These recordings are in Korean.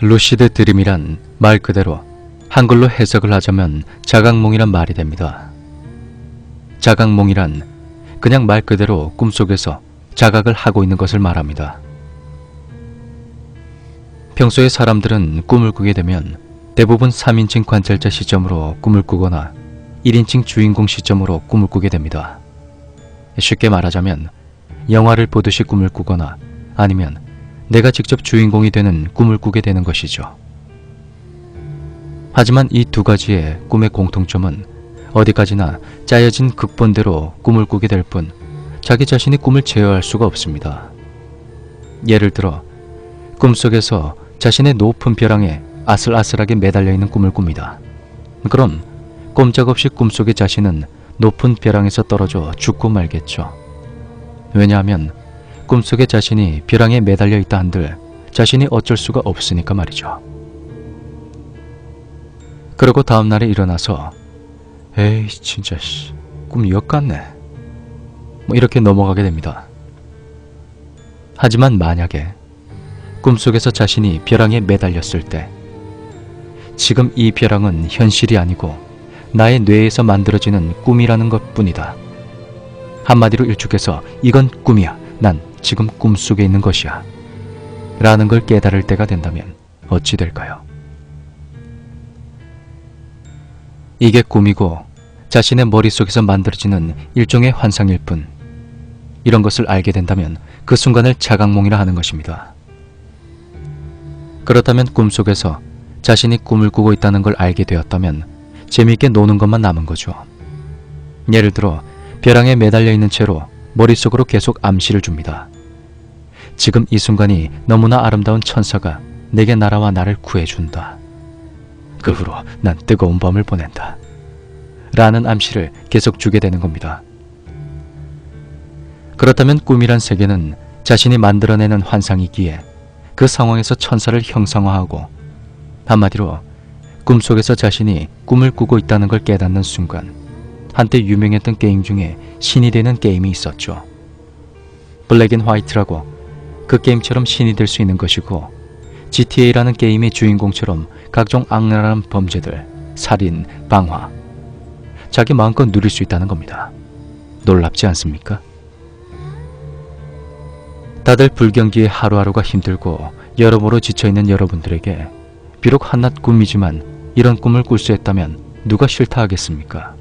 루시드 드림이란 말 그대로 한글로 해석을 하자면 자각몽이란 말이 됩니다. 자각몽이란 그냥 말 그대로 꿈속에서 자각을 하고 있는 것을 말합니다. 평소에 사람들은 꿈을 꾸게 되면 대부분 3인칭 관찰자 시점으로 꿈을 꾸거나 1인칭 주인공 시점으로 꿈을 꾸게 됩니다. 쉽게 말하자면 영화를 보듯이 꿈을 꾸거나 아니면 내가 직접 주인공이 되는 꿈을 꾸게 되는 것이죠. 하지만 이 두 가지의 꿈의 공통점은 어디까지나 짜여진 극본대로 꿈을 꾸게 될 뿐 자기 자신이 꿈을 제어할 수가 없습니다. 예를 들어 꿈속에서 자신의 높은 벼랑에 아슬아슬하게 매달려 있는 꿈을 꿉니다. 그럼 꼼짝없이 꿈속의 자신은 높은 벼랑에서 떨어져 죽고 말겠죠. 왜냐하면 꿈속의 자신이 벼랑에 매달려 있다 한들 자신이 어쩔 수가 없으니까 말이죠. 그러고 다음날에 일어나서 에이 진짜 씨, 꿈 역같네. 뭐 이렇게 넘어가게 됩니다. 하지만 만약에 꿈속에서 자신이 벼랑에 매달렸을 때 지금 이 벼랑은 현실이 아니고 나의 뇌에서 만들어지는 꿈이라는 것 뿐이다. 한마디로 일축해서 이건 꿈이야. 난 지금 꿈속에 있는 것이야. 라는 걸 깨달을 때가 된다면 어찌 될까요? 이게 꿈이고 자신의 머릿속에서 만들어지는 일종의 환상일 뿐 이런 것을 알게 된다면 그 순간을 자각몽이라 하는 것입니다. 그렇다면 꿈속에서 자신이 꿈을 꾸고 있다는 걸 알게 되었다면 재미있게 노는 것만 남은 거죠. 예를 들어 벼랑에 매달려 있는 채로 머릿속으로 계속 암시를 줍니다. 지금 이 순간이 너무나 아름다운 천사가 내게 날아와 나를 구해준다. 그 후로 난 뜨거운 밤을 보낸다. 라는 암시를 계속 주게 되는 겁니다. 그렇다면 꿈이란 세계는 자신이 만들어내는 환상이기에 그 상황에서 천사를 형상화하고 한마디로 꿈속에서 자신이 꿈을 꾸고 있다는 걸 깨닫는 순간 한때 유명했던 게임 중에 신이 되는 게임이 있었죠. 블랙 앤 화이트라고 그 게임처럼 신이 될 수 있는 것이고 GTA라는 게임의 주인공처럼 각종 악랄한 범죄들, 살인, 방화 자기 마음껏 누릴 수 있다는 겁니다. 놀랍지 않습니까? 다들 불경기에 하루하루가 힘들고 여러모로 지쳐있는 여러분들에게 비록 한낱 꿈이지만 이런 꿈을 꿀 수 있다면 누가 싫다 하겠습니까?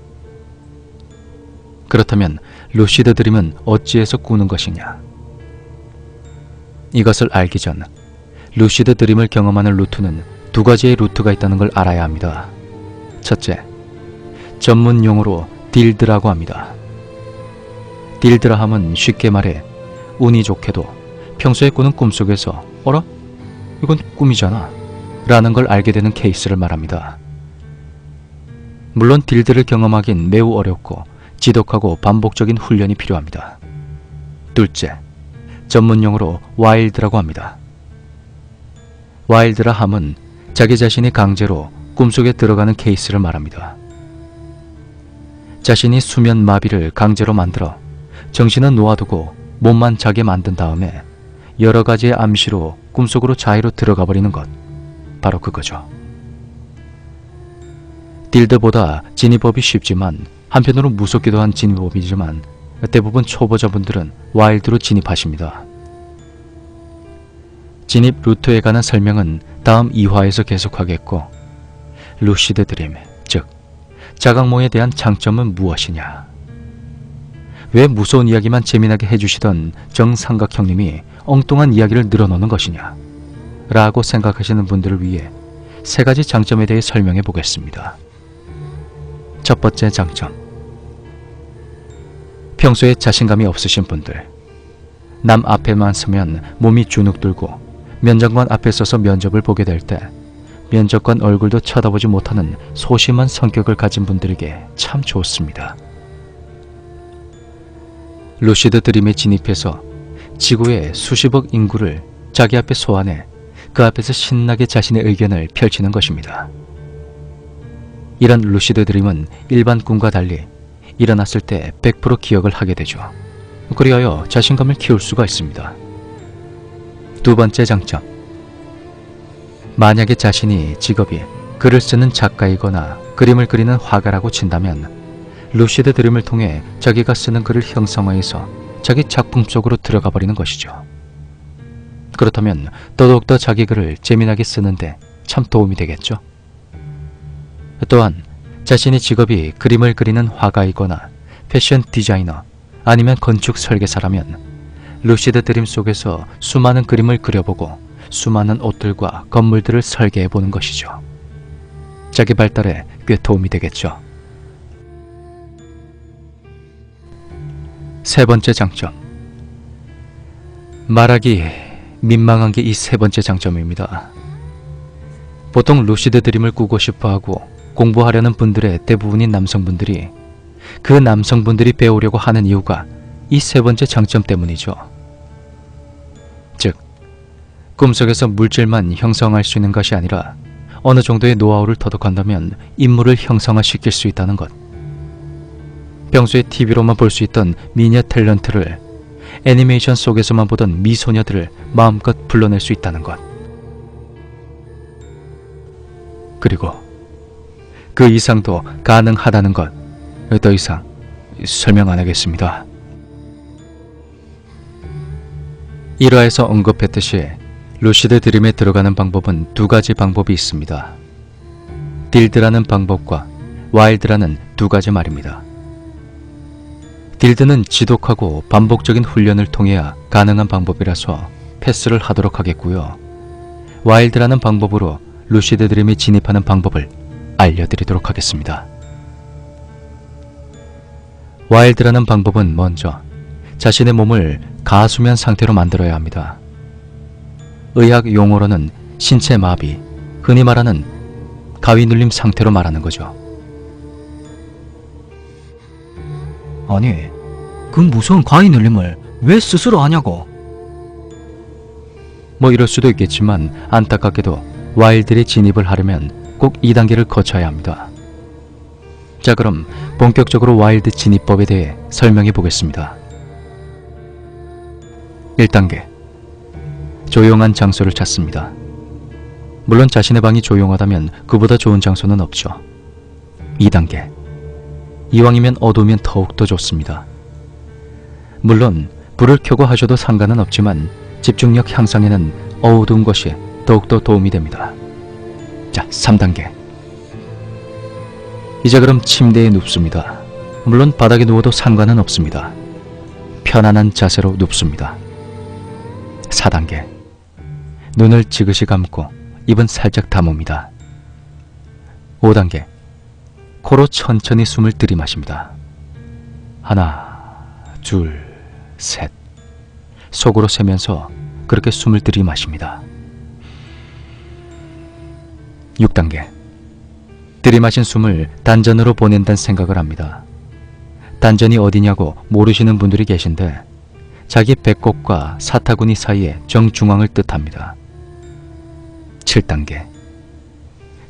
그렇다면 루시드 드림은 어찌해서 꾸는 것이냐? 이것을 알기 전 루시드 드림을 경험하는 루트는 두 가지의 루트가 있다는 걸 알아야 합니다. 첫째, 전문 용어로 딜드라고 합니다. 딜드라 함은 쉽게 말해 운이 좋게도 평소에 꾸는 꿈속에서 어라? 이건 꿈이잖아 라는 걸 알게 되는 케이스를 말합니다. 물론 딜드를 경험하긴 매우 어렵고 지독하고 반복적인 훈련이 필요합니다. 둘째, 전문용어로 와일드라고 합니다. 와일드라 함은 자기 자신이 강제로 꿈속에 들어가는 케이스를 말합니다. 자신이 수면 마비를 강제로 만들어 정신은 놓아두고 몸만 자게 만든 다음에 여러 가지의 암시로 꿈속으로 자유로 들어가 버리는 것. 바로 그거죠. 딜드보다 진입법이 쉽지만 한편으로 무섭기도 한 진입법이지만 대부분 초보자분들은 와일드로 진입하십니다. 진입 루트에 관한 설명은 다음 2화에서 계속하겠고 루시드 드림, 즉 자각몽에 대한 장점은 무엇이냐? 왜 무서운 이야기만 재미나게 해주시던 정삼각 형님이 엉뚱한 이야기를 늘어놓는 것이냐? 라고 생각하시는 분들을 위해 세 가지 장점에 대해 설명해 보겠습니다. 첫 번째 장점. 평소에 자신감이 없으신 분들. 남 앞에만 서면 몸이 주눅 들고 면접관 앞에 서서 면접을 보게 될 때 면접관 얼굴도 쳐다보지 못하는 소심한 성격을 가진 분들에게 참 좋습니다. 루시드 드림에 진입해서 지구의 수십억 인구를 자기 앞에 소환해 그 앞에서 신나게 자신의 의견을 펼치는 것입니다. 이런 루시드 드림은 일반 꿈과 달리 일어났을 때 100% 기억을 하게 되죠. 그리하여 자신감을 키울 수가 있습니다. 두 번째 장점. 만약에 자신이 직업이 글을 쓰는 작가이거나 그림을 그리는 화가라고 친다면 루시드 드림을 통해 자기가 쓰는 글을 형성화해서 자기 작품 속으로 들어가 버리는 것이죠. 그렇다면 더더욱더 자기 글을 재미나게 쓰는데 참 도움이 되겠죠. 또한 자신이 직업이 그림을 그리는 화가이거나 패션 디자이너 아니면 건축 설계사라면 루시드 드림 속에서 수많은 그림을 그려보고 수많은 옷들과 건물들을 설계해 보는 것이죠. 자기 발달에 꽤 도움이 되겠죠. 세 번째 장점. 말하기 민망한 게 이 세 번째 장점입니다. 보통 루시드 드림을 꾸고 싶어 하고 공부하려는 분들의 대부분인 남성분들이 그 남성분들이 배우려고 하는 이유가 이 세 번째 장점 때문이죠. 즉, 꿈속에서 물질만 형성할 수 있는 것이 아니라 어느 정도의 노하우를 터득한다면 인물을 형성화시킬 수 있다는 것. 평소에 TV로만 볼 수 있던 미녀 탤런트를 애니메이션 속에서만 보던 미소녀들을 마음껏 불러낼 수 있다는 것. 그리고 그 이상도 가능하다는 것. 더 이상 설명 안 하겠습니다. 1화에서 언급했듯이 루시드 드림에 들어가는 방법은 두 가지 방법이 있습니다. 딜드라는 방법과 와일드라는 두 가지 말입니다. 딜드는 지독하고 반복적인 훈련을 통해야 가능한 방법이라서 패스를 하도록 하겠고요. 와일드라는 방법으로 루시드 드림에 진입하는 방법을 알려드리도록 하겠습니다. 와일드라는 방법은 먼저 자신의 몸을 가수면 상태로 만들어야 합니다. 의학 용어로는 신체 마비, 흔히 말하는 가위 눌림 상태로 말하는 거죠. 아니, 그 무서운 과위 눌림을 왜 스스로 하냐고. 뭐 이럴 수도 있겠지만 안타깝게도 와일드에 진입을 하려면 꼭 2단계를 거쳐야 합니다. 자 그럼 본격적으로 와일드 진입법에 대해 설명해 보겠습니다. 1단계 조용한 장소를 찾습니다. 물론 자신의 방이 조용하다면 그보다 좋은 장소는 없죠. 2단계 이왕이면 어두우면 더욱더 좋습니다. 물론 불을 켜고 하셔도 상관은 없지만 집중력 향상에는 어두운 것이 더욱더 도움이 됩니다. 자, 3단계. 이제 그럼 침대에 눕습니다. 물론 바닥에 누워도 상관은 없습니다. 편안한 자세로 눕습니다. 4단계. 눈을 지그시 감고 입은 살짝 다뭅니다. 5단계. 코로 천천히 숨을 들이마십니다. 하나, 둘, 셋. 속으로 세면서 그렇게 숨을 들이마십니다. 6단계. 들이마신 숨을 단전으로 보낸다는 생각을 합니다. 단전이 어디냐고 모르시는 분들이 계신데 자기 배꼽과 사타구니 사이의 정중앙을 뜻합니다. 7단계.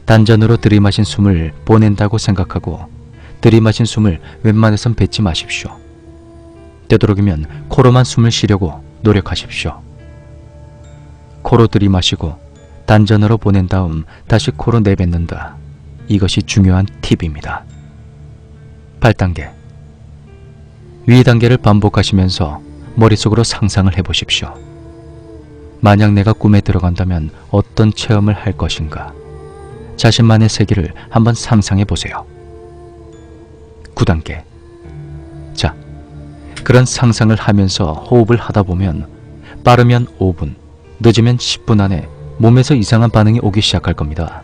단전으로 들이마신 숨을 보낸다고 생각하고 들이마신 숨을 웬만해선 뱉지 마십시오. 되도록이면 코로만 숨을 쉬려고 노력하십시오. 코로 들이마시고 단전으로 보낸 다음 다시 코로 내뱉는다. 이것이 중요한 팁입니다. 8단계. 위 단계를 반복하시면서 머릿속으로 상상을 해보십시오. 만약 내가 꿈에 들어간다면 어떤 체험을 할 것인가? 자신만의 세계를 한번 상상해 보세요. 9단계. 자, 그런 상상을 하면서 호흡을 하다 보면 빠르면 5분, 늦으면 10분 안에 몸에서 이상한 반응이 오기 시작할 겁니다.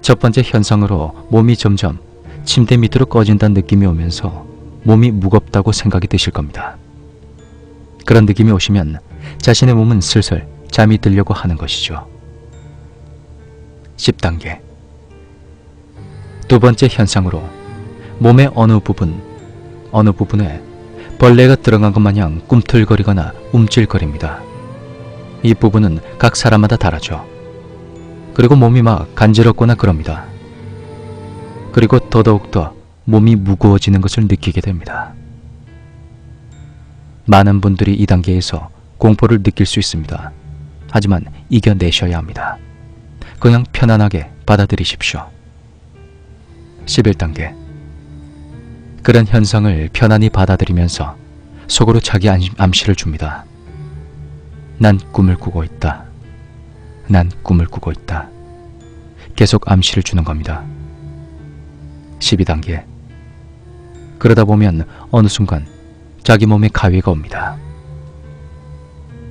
첫 번째 현상으로 몸이 점점 침대 밑으로 꺼진다는 느낌이 오면서 몸이 무겁다고 생각이 드실 겁니다. 그런 느낌이 오시면 자신의 몸은 슬슬 잠이 들려고 하는 것이죠. 10단계. 두 번째 현상으로 몸의 어느 부분, 어느 부분에 벌레가 들어간 것 마냥 꿈틀거리거나 움찔거립니다. 이 부분은 각 사람마다 다르죠. 그리고 몸이 막 간지럽거나 그럽니다. 그리고 더더욱더 몸이 무거워지는 것을 느끼게 됩니다. 많은 분들이 이 단계에서 공포를 느낄 수 있습니다. 하지만 이겨내셔야 합니다. 그냥 편안하게 받아들이십시오. 11단계 그런 현상을 편안히 받아들이면서 속으로 자기 안- 암시를 줍니다. 난 꿈을 꾸고 있다. 난 꿈을 꾸고 있다. 계속 암시를 주는 겁니다. 12단계 그러다 보면 어느 순간 자기 몸에 가위가 옵니다.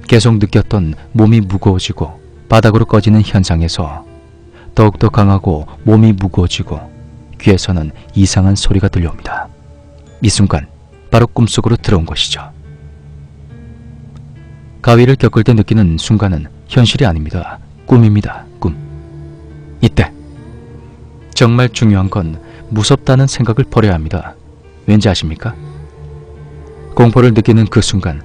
계속 느꼈던 몸이 무거워지고 바닥으로 꺼지는 현상에서 더욱더 강하고 몸이 무거워지고 귀에서는 이상한 소리가 들려옵니다. 이 순간 바로 꿈속으로 들어온 것이죠. 가위를 겪을 때 느끼는 순간은 현실이 아닙니다. 꿈입니다. 꿈. 이때 정말 중요한 건 무섭다는 생각을 버려야 합니다. 왠지 아십니까? 공포를 느끼는 그 순간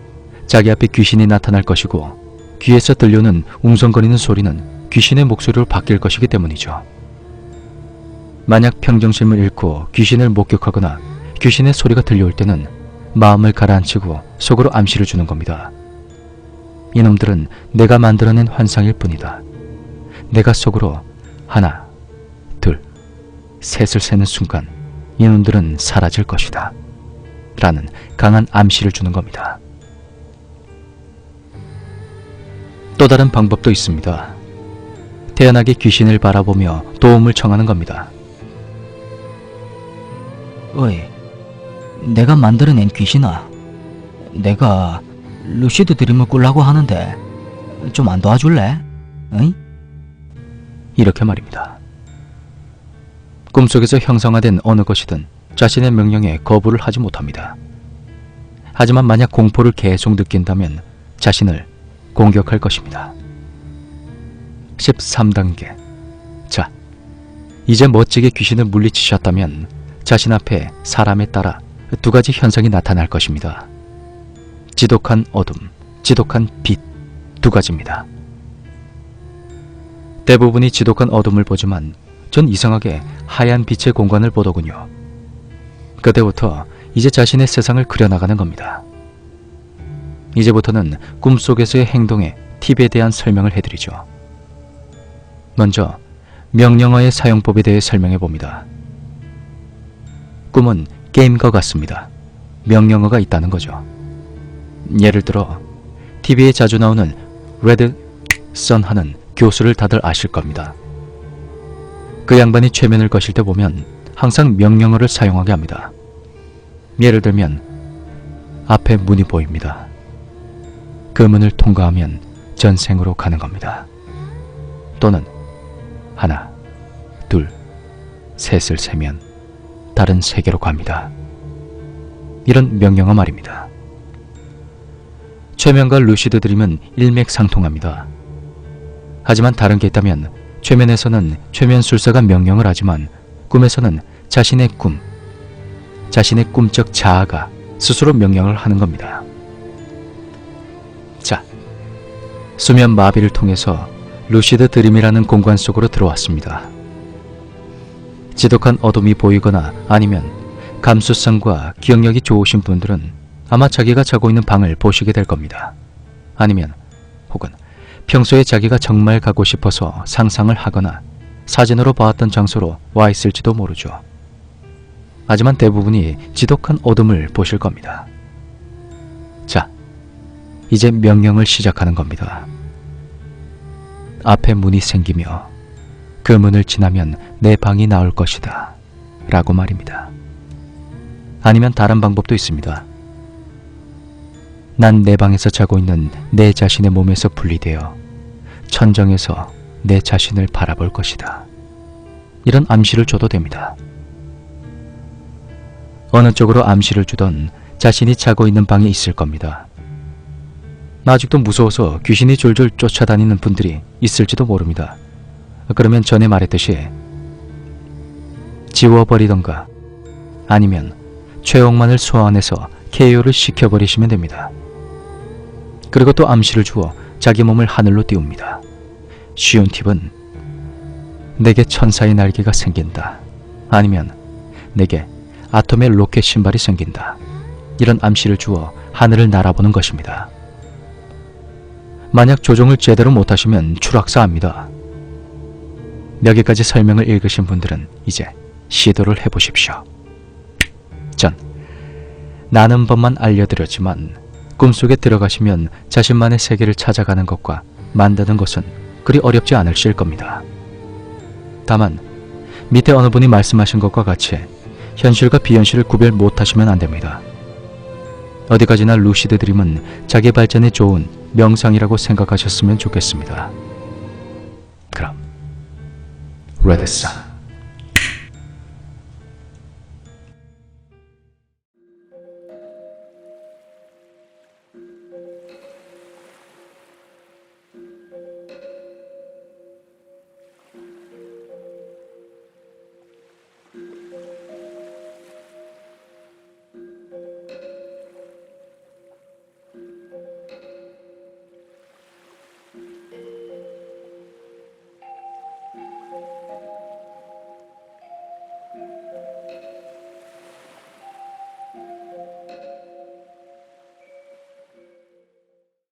자기 앞에 귀신이 나타날 것이고 귀에서 들려오는 웅성거리는 소리는 귀신의 목소리로 바뀔 것이기 때문이죠. 만약 평정심을 잃고 귀신을 목격하거나 귀신의 소리가 들려올 때는 마음을 가라앉히고 속으로 암시를 주는 겁니다. 이놈들은 내가 만들어낸 환상일 뿐이다. 내가 속으로 하나, 둘, 셋을 세는 순간 이놈들은 사라질 것이다. 라는 강한 암시를 주는 겁니다. 또 다른 방법도 있습니다. 태연하게 귀신을 바라보며 도움을 청하는 겁니다. 어이, 내가 만들어낸 귀신아. 내가 루시드 드림을 꾸려고 하는데 좀 안 도와줄래? 응? 이렇게 말입니다. 꿈속에서 형성화된 어느 것이든 자신의 명령에 거부를 하지 못합니다. 하지만 만약 공포를 계속 느낀다면 자신을 공격할 것입니다. 13단계. 자, 이제 멋지게 귀신을 물리치셨다면 자신 앞에 사람에 따라 두 가지 현상이 나타날 것입니다. 지독한 어둠, 지독한 빛 두 가지입니다. 대부분이 지독한 어둠을 보지만 전 이상하게 하얀 빛의 공간을 보더군요. 그때부터 이제 자신의 세상을 그려나가는 겁니다. 이제부터는 꿈속에서의 행동에 팁에 대한 설명을 해드리죠. 먼저 명령어의 사용법에 대해 설명해 봅니다. 꿈은 게임과 같습니다. 명령어가 있다는 거죠. 예를 들어 TV에 자주 나오는 레드 선 하는 교수를 다들 아실 겁니다. 그 양반이 최면을 거실 때 보면 항상 명령어를 사용하게 합니다. 예를 들면 앞에 문이 보입니다. 그 문을 통과하면 전생으로 가는 겁니다. 또는 하나, 둘, 셋을 세면 다른 세계로 갑니다. 이런 명령어 말입니다. 최면과 루시드 드림은 일맥상통합니다. 하지만 다른 게 있다면 최면에서는 최면술사가 명령을 하지만 꿈에서는 자신의 꿈, 자신의 꿈적 자아가 스스로 명령을 하는 겁니다. 자, 수면 마비를 통해서 루시드 드림이라는 공간 속으로 들어왔습니다. 지독한 어둠이 보이거나 아니면 감수성과 기억력이 좋으신 분들은 아마 자기가 자고 있는 방을 보시게 될 겁니다. 아니면 혹은 평소에 자기가 정말 가고 싶어서 상상을 하거나 사진으로 보았던 장소로 와 있을지도 모르죠. 하지만 대부분이 지독한 어둠을 보실 겁니다. 자, 이제 명령을 시작하는 겁니다. 앞에 문이 생기며 그 문을 지나면 내 방이 나올 것이다. 라고 말입니다. 아니면 다른 방법도 있습니다. 난 내 방에서 자고 있는 내 자신의 몸에서 분리되어 천정에서 내 자신을 바라볼 것이다. 이런 암시를 줘도 됩니다. 어느 쪽으로 암시를 주던 자신이 자고 있는 방에 있을 겁니다. 아직도 무서워서 귀신이 졸졸 쫓아다니는 분들이 있을지도 모릅니다. 그러면 전에 말했듯이 지워버리던가 아니면 최홍만을 소환해서 KO를 시켜버리시면 됩니다. 그리고 또 암시를 주어 자기 몸을 하늘로 띄웁니다. 쉬운 팁은 내게 천사의 날개가 생긴다. 아니면 내게 아톰의 로켓 신발이 생긴다. 이런 암시를 주어 하늘을 날아보는 것입니다. 만약 조종을 제대로 못하시면 추락사합니다. 여기까지 설명을 읽으신 분들은 이제 시도를 해보십시오. 전 나는 법만 알려드렸지만 꿈속에 들어가시면 자신만의 세계를 찾아가는 것과 만드는 것은 그리 어렵지 않으실 겁니다. 다만 밑에 어느 분이 말씀하신 것과 같이 현실과 비현실을 구별 못하시면 안 됩니다. 어디까지나 루시드 드림은 자기 발전에 좋은 명상이라고 생각하셨으면 좋겠습니다. 그럼 레드사